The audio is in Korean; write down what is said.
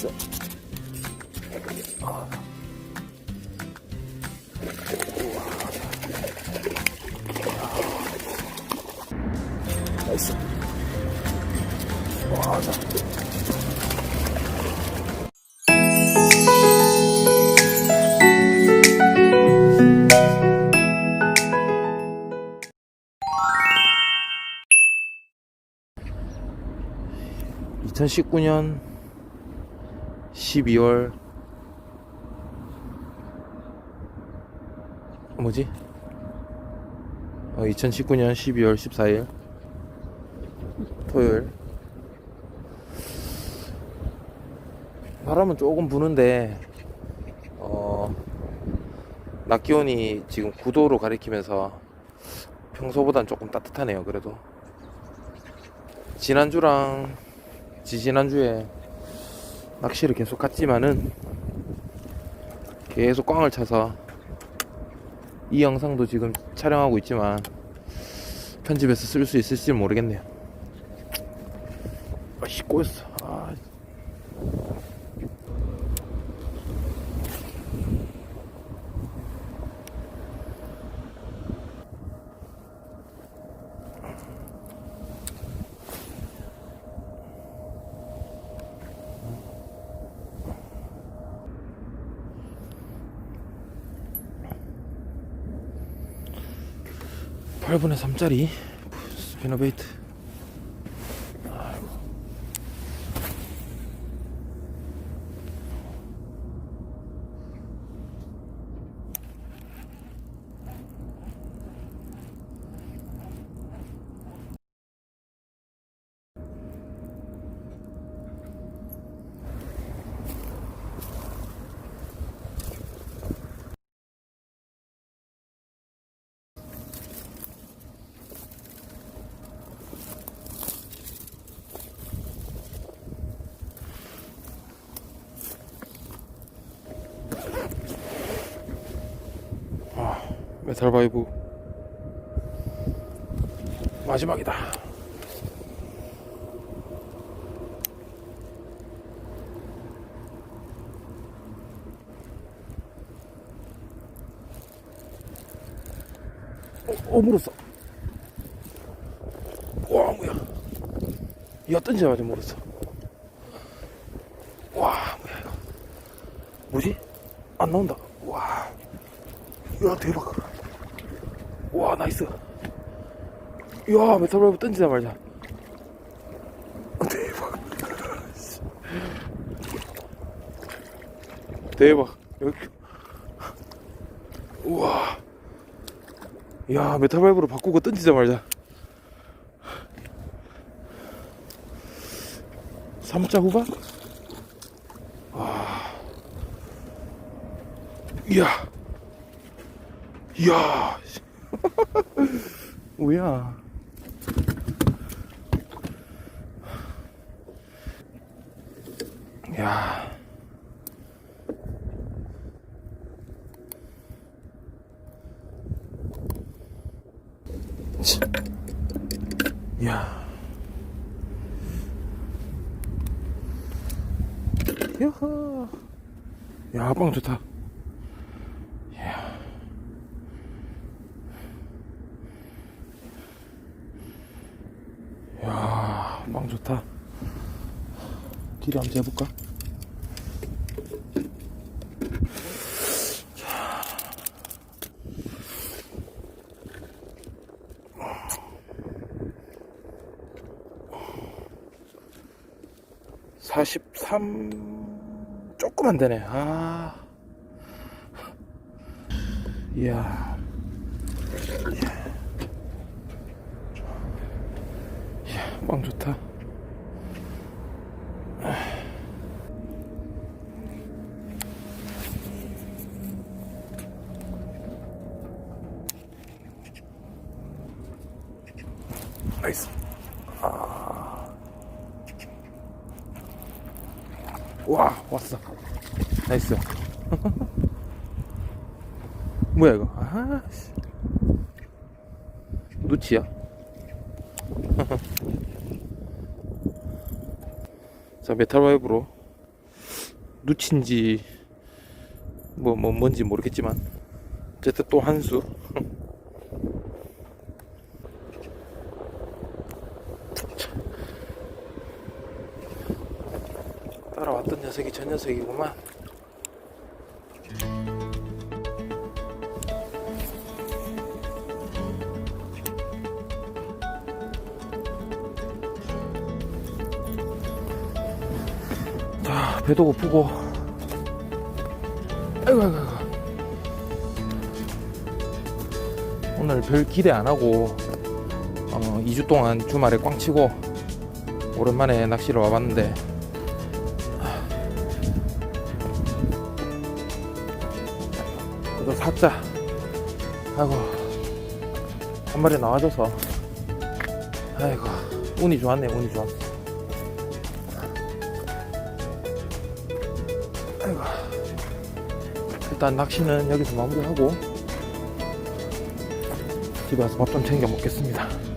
자. (2019년 12월) 뭐지? 어, 2019년 12월 14일 토요일 바람은 조금 부는데 어, 낮 기온이 지금 9도로 가리키면서 평소보단 조금 따뜻하네요 그래도 지난주랑 지지난주에 낚시를 계속 갔지만은 계속 꽝을 차서 이 영상도 지금 촬영하고 있지만 편집해서 쓸 수 있을지 모르겠네요. 아씨 꼬였어. 아. 팔분의 3짜리. 스피너베이트 메탈 바이브 마지막이다. 어, 어 물었어. 와 뭐야? 야 던지자마자 물었어. 와 뭐야 이거? 뭐지? 안 나온다. 와. 야 대박 와 나이스. 야 메탈바이브 던지자 말자. 대박. 대박. 여기. 우와. 야 메탈바이브로 바꾸고 던지자 말자. 3자 후반? 와. 이야 이야 뭐야. 야. 치. 야. 야하. 야 빵 좋다 야, 빵 좋다. 길이 한번 재볼까? 사십삼 조금 안 되네. 아, 이야. 빵 좋다. 나이스. 아. 와, 왔어. 나이스. 뭐야, 이거? 아, 씨. 누치야? 자, 메탈 와이브로. 누친지 뭐, 뭐 뭔지 모르겠지만 어쨌든 또 한 수. 따라왔던 녀석이 저 녀석이구만 자 배도 고프고. 아이고 아이고 아이고. 오늘 별 기대 안 하고 어, 2주 동안 주말에 꽝 치고 오랜만에 낚시를 와봤는데. 그래도 사자. 아이고 한 마리 나와줘서. 아이고 운이 좋았네 운이 좋았어 일단 낚시는 여기서 마무리하고 집에 와서 밥 좀 챙겨 먹겠습니다